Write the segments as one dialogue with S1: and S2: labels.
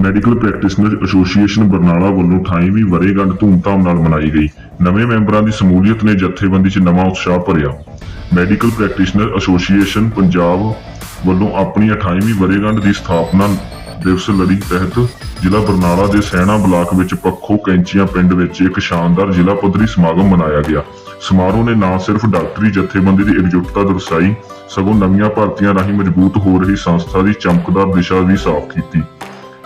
S1: Medical practitioner association Barnala ਵੱਲੋਂ 28ਵੀਂ ਵਰ੍ਹੇਗੰਢ ਧੂਮਧਾਮ ਨਾਲ ਮਨਾਈ ਗਈ। ਨਵੇਂ ਮੈਂਬਰਾਂ ਦੀ ਸਮੂਲੀਅਤ ਨੇ ਜਥੇਬੰਦੀ 'ਚ ਨਵਾਂ ਉਤਸ਼ਾਹ ਭਰਿਆ। ਮੈਡੀਕਲ ਪ੍ਰੈਕਟੀਸ਼ਨਰ ਐਸੋਸੀਏਸ਼ਨ ਪੰਜਾਬ ਵੱਲੋਂ ਆਪਣੀ 28ਵੀਂ ਵਰ੍ਹੇਗੰਢ ਦੀ ਸਥਾਪਨਾ ਦਿਵਸ ਲੜੀ ਤਹਿਤ ਜ਼ਿਲ੍ਹਾ ਬਰਨਾਲਾ ਦੇ ਸੈਣਾ ਬਲਾਕ ਵਿੱਚ ਪੱਖੋ ਕੈਂਚੀਆਂ ਪਿੰਡ ਵਿੱਚ ਇੱਕ ਸ਼ਾਨਦਾਰ ਜ਼ਿਲ੍ਹਾ ਪੱਧਰੀ ਸਮਾਗਮ ਮਨਾਇਆ ਗਿਆ। ਸਮਾਰੋਹ ਨੇ ਨਾ ਸਿਰਫ ਡਾਕਟਰੀ ਜਥੇਬੰਦੀ ਦੀ ਇਕਜੁੱਟਤਾ ਦਰਸਾਈ, ਸਗੋਂ ਨਵੀਆਂ ਭਰਤੀਆਂ ਰਾਹੀਂ ਮਜ਼ਬੂਤ ਹੋ ਰਹੀ ਸੰਸਥਾ ਦੀ ਚਮਕਦਾਰ ਦਿਸ਼ਾ ਵੀ ਸਾਫ਼ ਕੀਤੀ।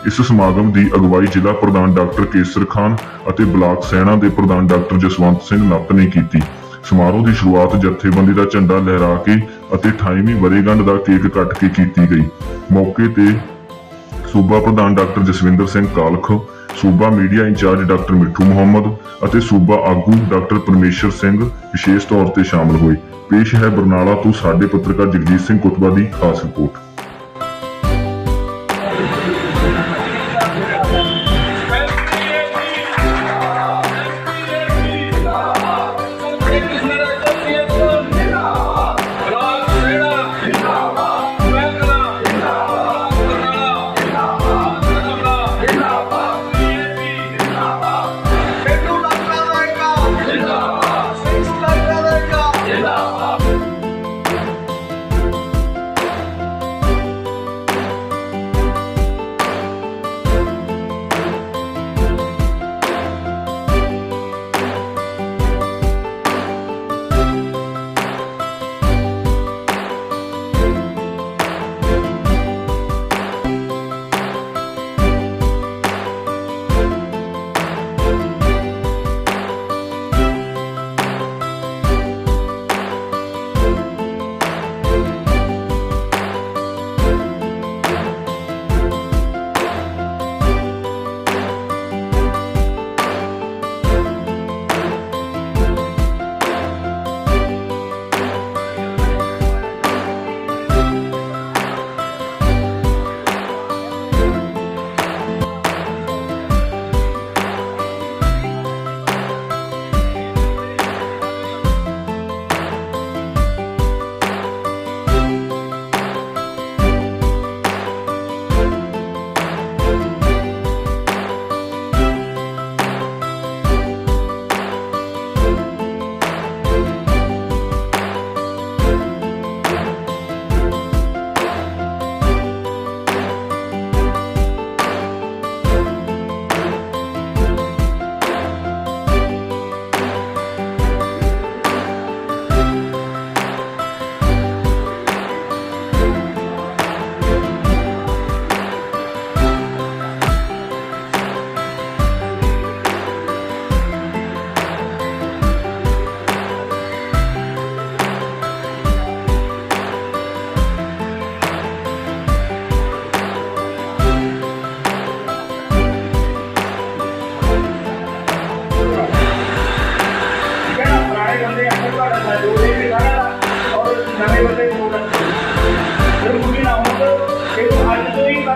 S1: ਇਸ ਸਮਾਗਮ ਦੀ ਅਗਵਾਈ ਜ਼ਿਲ੍ਹਾ ਪ੍ਰਧਾਨ ਡਾਕਟਰ ਕੇਸਰ ਖਾਨ ਅਤੇ ਬਲਾਕ ਸੈਣਾ ਦੇ ਪ੍ਰਧਾਨ ਡਾਕਟਰ ਜਸਵੰਤ ਸਿੰਘ ਨੱਤ ਨੇ ਕੀਤੀ। ਸਮਾਰੋਹ ਦੀ ਸ਼ੁਰੂਆਤ ਜਥੇਬੰਦੀ ਦਾ ਝੰਡਾ ਲਹਿਰਾ ਕੇ ਅਤੇ 28ਵੀਂ ਵਰ੍ਹੇਗੰਢ ਦਾ ਕੇਕ ਕੱਟ ਕੇ ਕੀਤੀ ਗਈ। ਮੌਕੇ ਤੇ ਸੂਬਾ ਪ੍ਰਧਾਨ ਡਾਕਟਰ ਜਸਵਿੰਦਰ ਸਿੰਘ ਕਾਲਖ, ਸੂਬਾ media incharge doctor Mithu Muhammad ਅਤੇ ਸੂਬਾ ਆਗੂ ਡਾਕਟਰ ਪਰਮੇਸ਼ਰ ਸਿੰਘ ਵਿਸ਼ੇਸ਼ ਤੌਰ ਤੇ ਸ਼ਾਮਲ ਹੋਏ। ਪੇਸ਼ ਹੈ ਬਰਨਾਲਾ ਤੋਂ ਸਾਡੇ ਪੱਤਰਕਾਰ ਜਗਜੀਤ ਸਿੰਘ ਕੁਤਬਾ ਦੀ ਖਾਸ ਰਿਪੋਰਟ।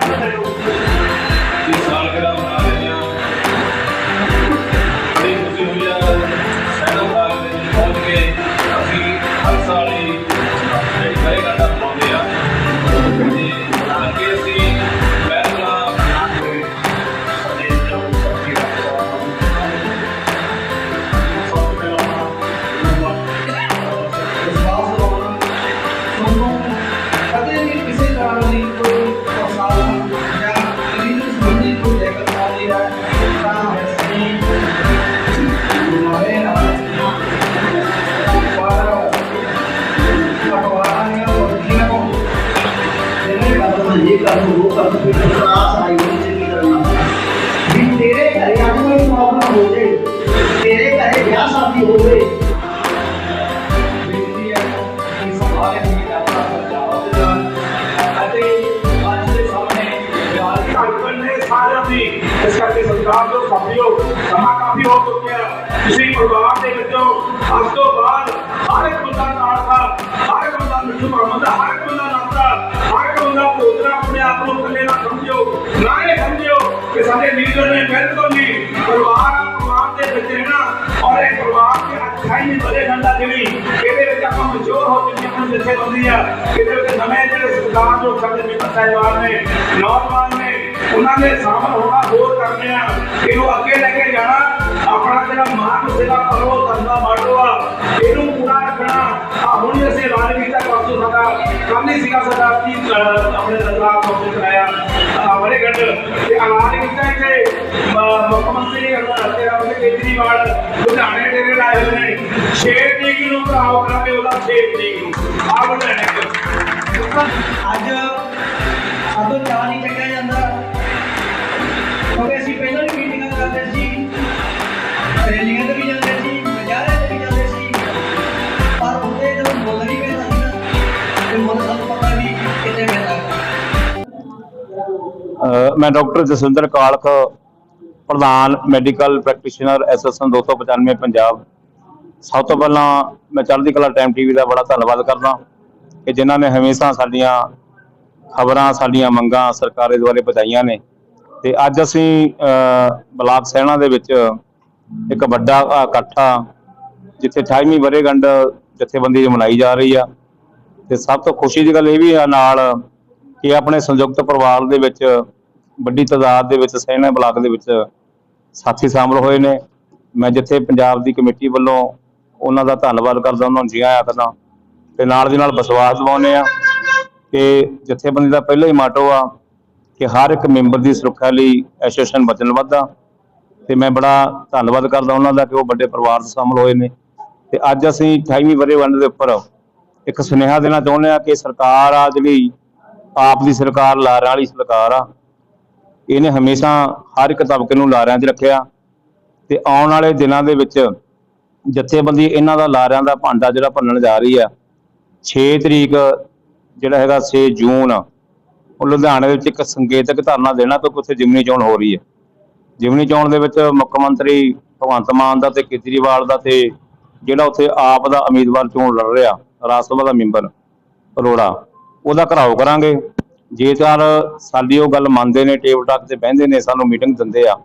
S2: Thank you. ਤੇਰੇ ਘਰੇ ਵਿਆਹ ਸ਼ਾਦੀ ਹੋਵੇ ਬੇਨਤੀ ਹੈ ਕਿ ਸਾਰੇ ਹੀ ਆਪਣਾ ਬਚਾਓ ਦੇ ਨਾਲ ਅਤੇ ਅੱਜ ਦੇ ਸਾਹਮਣੇ ਵਿਆਹ
S3: ਢਾਈਵਨ ਨੇ ਸਾਰਿਆਂ ਦੀ ਇਸ ਕਰਕੇ ਸਰਕਾਰ ਤੋਂ ਕਾਫੀਓ ਸਮਾਂ ਕਾਫੀ ਹੋ ਚੁੱਕਿਆ ਤੁਸੀਂ ਪਰਿਵਾਰ ਦੇ ਵਿੱਚੋਂ ਅੱਜ ਤੋਂ ਬਾਅਦ ਹਰ ਇੱਕ ਬੰਦਾ ਨਾਲ ਦਾ ਹਰ ਇੱਕ ਬੰਦਾ ਮਿੱਠੂ ਮੁਹੰਮਦ ਦਾ ਹਰ ਇੱਕ ਬੰਦਾ ਨਾਤਾ ਹਰ ਇੱਕ ਨਹੀਂ ਜਿਹੜੀ ਇਹਦੇ ਵਿੱਚ ਆਪਾਂ ਮਜੂਰ ਹੋ ਚੁੱਕੇ ਆਪਾਂ ਜਿੱਥੇ ਬੰਦੀ ਆ। ਇਹਦੇ ਵਿੱਚ ਨਵੇਂ ਜਿਹੜੇ ਸਰਕਾਰ ਜੋ ਸਾਡੇ ਮਿੱਤਰ ਸਾਹਿਬਾਨ ਨੇ, ਨੌਜਵਾਨ ਨੇ, ਉਹਨਾਂ ਦੇ ਸਾਹਮਣੇ ਹੋਣਾ ਹੋਰ ਕਰਨੇ ਆ। ਇਹਨੂੰ ਅੱਗੇ ਲੈ ਕੇ ਜਾਣਾ, ਆਪਣਾ ਜਿਹੜਾ ਮਾਨ ਸੇਵਾ ਕਰੋ ਧੰਦਾ ਬਾਟੋ ਆ। ਇਹਨੂੰ ਪੂਰਾ ਰੱਖਣਾ। ਆ ਹੁਣ ਅਸੀਂ ਐਲਾਨ ਕੀਤਾ ਪਰਸੋਂ ਸਾਡਾ ਕੱਲ੍ਹ ਹੀ ਸੀਗਾ ਸਾਡਾ ਕੀ ਆਪਣੇ ਦਰਬਾਰ ਤੋਂ ਕਰਾਇਆ ਬੜੇ ਘੰਟ ਤੇ ਐਲਾਨ ਕੀਤਾ ਕਿ ਮੁੱਖ ਮੰਤਰੀ ਅਰਵਿੰਦ ਕੇਜਰੀਵਾਲ ਲੁਧਿਆਣੇ ਡੇਰੇ ਲਾਏ ਹੋਏ ਨੇ। 6 ਤਰੀਕ ਨੂੰ ਕਰਾਓ ਕਰਾਂਗੇ ਉਹਦਾ 6 ਤਰੀਕ ਨੂੰ ਆ ਲੁਧਿਆਣੇ ਚ
S2: ਅੱਜ ਸਾਦੋਂ ਚਾਹ ਨਹੀਂ ਚੱਕਿਆ ਜਾਂਦਾ। ਕਿਉਂਕਿ ਅਸੀਂ ਪਹਿਲਾਂ ਵੀ ਮੀਟਿੰਗਾਂ ਕਰਦੇ ਸੀ ਰੈਲੀਆਂ ਤੇ ਵੀ ਜਾਂਦੇ ਸੀ ਮਜਾਰੇ ਤੇ ਵੀ ਜਾਂਦੇ ਸੀ। ਪਰ ਉਹਦੇ ਜਦੋਂ ਮੁੱਲ ਨਹੀਂ ਪੈਂਦਾ ਸੀ ਨਾ ਤੇ ਮੁੱਲ ਸਾਨੂੰ ਪਤਾ ਵੀ ਕਿੱਥੇ ਪੈਂਦਾ
S4: ਅਹ ਮੈਂ ਡਾਕਟਰ ਜਸਵਿੰਦਰ ਕਾਲਖ ਪ੍ਰਧਾਨ ਮੈਡੀਕਲ ਪ੍ਰੈਕਟੀਸ਼ਨਰ ਐਸੋਸੀਏਸ਼ਨ 295 ਪੰਜਾਬ। ਸਭ ਤੋਂ ਪਹਿਲਾਂ ਮੈਂ ਚੜ੍ਹਦੀ ਕਲਾ ਟਾਈਮ ਟੀਵੀ ਦਾ ਬੜਾ ਧੰਨਵਾਦ ਕਰਦਾ ਕਿ ਜਿਨ੍ਹਾਂ ਨੇ ਹਮੇਸ਼ਾ ਸਾਡੀਆਂ ਖਬਰਾਂ, ਸਾਡੀਆਂ ਮੰਗਾਂ ਸਰਕਾਰ ਦੇ ਦੁਆਰੇ ਪਹੁੰਚਾਈਆਂ ਨੇ। ਤੇ ਅੱਜ ਅਸੀਂ ਬਲਾਕ ਸੈਣਾ ਦੇ ਵਿੱਚ ਇੱਕ ਵੱਡਾ ਇਕੱਠਾ ਜਿੱਥੇ 28ਵੀਂ ਵਰੇਗੰਢ ਜਥੇਬੰਦੀ ਦੀ ਮਨਾਈ ਜਾ ਰਹੀ ਆ। ਤੇ ਸਭ ਤੋਂ ਖੁਸ਼ੀ ਦੀ ਗੱਲ ਇਹ ਵੀ ਆ ਨਾਲ ਕਿ ਆਪਣੇ ਸੰਯੁਕਤ ਪਰਿਵਾਰ ਦੇ ਵਿੱਚ, ਵੱਡੀ ਤਾਦਾਦ ਦੇ ਵਿੱਚ ਸੈਨਾ ਬਲਾਕ ਦੇ ਵਿੱਚ ਸਾਥੀ ਸ਼ਾਮਲ ਹੋਏ ਨੇ। ਮੈਂ ਜਿੱਥੇ ਪੰਜਾਬ ਦੀ ਕਮੇਟੀ ਵੱਲੋਂ ਉਹਨਾਂ ਦਾ ਧੰਨਵਾਦ ਕਰਦਾ, ਉਹਨਾਂ ਨੂੰ ਜੀ ਆਇਆਂ ਕਰਦਾ ਤੇ ਨਾਲ ਦੀ ਨਾਲ ਵਿਸ਼ਵਾਸ ਦਿਵਾਉਂਦੇ ਆ ਕਿ ਜਥੇਬੰਦੀ ਦਾ ਪਹਿਲਾ ਹੀ ਮਾਟੋ ਆ ਕਿ ਹਰ ਇੱਕ ਮੈਂਬਰ ਦੀ ਸੁਰੱਖਿਆ ਲਈ ਐਸੋਸੀਏਸ਼ਨ ਵਚਨਬੱਧ ਆ ਤੇ ਮੈਂ ਬੜਾ ਧੰਨਵਾਦ ਕਰਦਾ ਉਹਨਾਂ ਦਾ ਕਿ ਉਹ ਵੱਡੇ ਪਰਿਵਾਰ 'ਚ ਸ਼ਾਮਲ ਹੋਏ ਨੇ। ਤੇ ਅੱਜ ਅਸੀਂ 28ਵੀਂ ਵਰ੍ਹੇਗੰਢ ਦੇ ਉੱਪਰ ਇੱਕ ਸੁਨੇਹਾ ਦੇਣਾ ਚਾਹੁੰਦੇ ਆ ਕਿ ਸਰਕਾਰ ਆ ਜਿਹੜੀ ਆਪ ਦੀ ਸਰਕਾਰ, ਲਾਰਿਆਂ ਵਾਲੀ ਸਰਕਾਰ ਆ, ਇਹਨੇ ਹਮੇਸ਼ਾ ਹਰ ਇੱਕ ਤਬਕੇ ਨੂੰ ਲਾਰਿਆਂ 'ਚ ਰੱਖਿਆ। ਤੇ ਆਉਣ ਵਾਲੇ ਦਿਨਾਂ ਦੇ ਵਿੱਚ ਜਥੇਬੰਦੀ ਇਹਨਾਂ ਦਾ ਲਾਰਿਆਂ ਦਾ ਭਾਂਡਾ ਜਿਹੜਾ ਭੰਨਣ ਜਾ ਰਹੀ ਆ 6 ਤਰੀਕ ਜਿਹੜਾ ਹੈਗਾ 6 ਜੂਨ, ਉਹ ਲੁਧਿਆਣੇ ਵਿੱਚ ਇੱਕ ਸੰਕੇਤਕ ਧਰਨਾ ਦੇਣਾ ਕਿਉਂਕਿ ਉੱਥੇ ਜਿਮਨੀ ਚੋਣ ਹੋ ਰਹੀ ਹੈ ਜਿਮਨੀ ਚੋਣ ਦੇ ਵਿੱਚ ਮੁੱਖ ਮੰਤਰੀ ਭਗਵੰਤ ਮਾਨ ਦਾ ਤੇ ਕੇਜਰੀਵਾਲ ਦਾ ਤੇ ਜਿਹੜਾ ਉੱਥੇ ਆਪ ਦਾ ਉਮੀਦਵਾਰ ਚੋਣ ਲੜ ਰਿਹਾ, ਰਾਜ ਸਭਾ ਦਾ ਮੈਂਬਰ ਅਰੋੜਾ, ਉਹਦਾ ਘਰਾਓ ਕਰਾਂਗੇ। ਜੇਕਰ ਸਾਡੀ ਉਹ ਗੱਲ ਮੰਨਦੇ ਨੇ, ਟੇਬਲ ਟਾਕ ਤੇ ਬਹਿੰਦੇ ਨੇ, ਸਾਨੂੰ ਮੀਟਿੰਗ ਦਿੰਦੇ ਆ,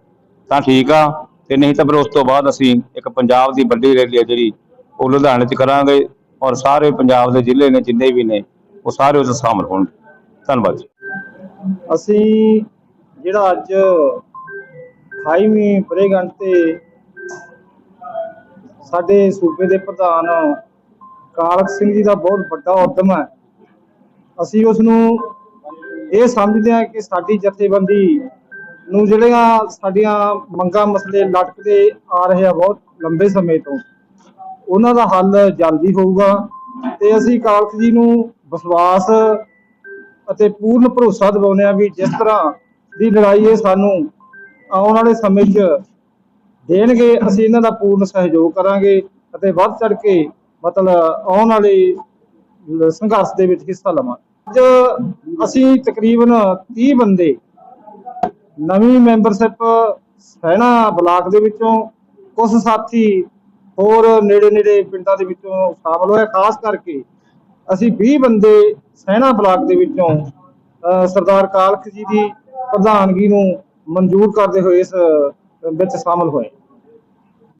S4: ਤਾਂ ਠੀਕ ਆ। ਤੇ ਨਹੀਂ ਤਾਂ ਫਿਰ ਉਸ ਤੋਂ ਬਾਅਦ ਅਸੀਂ ਇੱਕ ਪੰਜਾਬ ਦੀ ਵੱਡੀ ਰੈਲੀ ਹੈ ਜਿਹੜੀ, ਉਹ ਲੁਧਿਆਣੇ 'ਚ ਕਰਾਂਗੇ ਔਰ ਸਾਰੇ ਪੰਜਾਬ ਦੇ ਜ਼ਿਲ੍ਹੇ ਨੇ, ਜਿੰਨੇ ਵੀ ਨੇ, ਉਹ ਸਾਰੇ ਉਸ 'ਚ ਸ਼ਾਮਲ ਹੋਣਗੇ ਧੰਨਵਾਦ ਜੀ।
S5: ਅਸੀਂ ਜਿਹੜਾ ਅੱਜ 28ਵੀਂ ਵਰ੍ਹੇਗੰਢ ਤੇ ਸਾਡੇ ਸੂਬੇ ਦੇ ਪ੍ਰਧਾਨ ਕਾਲਕ ਸਿੰਘ ਜੀ ਦਾ ਬਹੁਤ ਵੱਡਾ ਉਦਮ ਹੈ। ਅਸੀਂ ਉਸ ਨੂੰ ਇਹ ਸਮਝਦੇ ਹਾਂ ਕਿ ਸਾਡੀ ਜਥੇਬੰਦੀ ਨੂੰ ਜਿਹੜੀਆਂ ਸਾਡੀਆਂ ਮੰਗਾਂ ਮਸਲੇ ਲਟਕਦੇ ਆ ਰਹੇ ਆ ਬਹੁਤ ਲੰਬੇ ਸਮੇਂ ਤੋਂ, ਉਹਨਾਂ ਦਾ ਹੱਲ ਜਲਦੀ ਹੋਊਗਾ ਤੇ ਅਸੀਂ ਕਾਲਕ ਜੀ ਨੂੰ ਵਿਸ਼ਵਾਸ ਅਤੇ ਪੂਰਨ ਭਰੋਸਾ ਦਿਵਾਉਂਦੇ ਆ ਵੀ ਜਿਸ ਤਰ੍ਹਾਂ ਦੀ ਲੜਾਈ ਇਹ ਸਾਨੂੰ ਆਉਣ ਵਾਲੇ ਸਮੇਂ 'ਚ ਦੇਣਗੇ, ਅਸੀਂ ਇਹਨਾਂ ਦਾ ਪੂਰਨ ਸਹਿਯੋਗ ਕਰਾਂਗੇ ਅਤੇ ਵੱਧ ਚੜ ਕੇ ਮਤਲਬ ਆਉਣ ਵਾਲੇ ਸੰਘਰਸ਼ ਦੇ ਵਿੱਚ ਹਿੱਸਾ ਲਵਾਂਗੇ। ਅੱਜ ਅਸੀਂ ਤਕਰੀਬਨ 30 ਬੰਦੇ ਨਵੀਂ ਮੈਂਬਰਸ਼ਿਪ ਸੈਣਾ ਬਲਾਕ ਦੇ ਵਿੱਚੋਂ ਕੁਝ ਸਾਥੀ ਹੋਰ ਨੇੜੇ ਨੇੜੇ ਪਿੰਡਾਂ ਦੇ ਵਿੱਚੋਂ ਸ਼ਾਮਲ ਹੋਏ। ਖਾਸ ਕਰਕੇ ਅਸੀਂ 20 ਬੰਦੇ ਸੈਣਾ ਬਲਾਕ ਦੇ ਵਿੱਚੋਂ, ਅਹ, ਸਰਦਾਰ ਕਾਲਖ ਜੀ ਦੀ ਪ੍ਰਧਾਨਗੀ ਨੂੰ ਮਨਜ਼ੂਰ ਕਰਦੇ ਹੋਏ ਇਸ ਵਿੱਚ ਸ਼ਾਮਲ ਹੋਏ।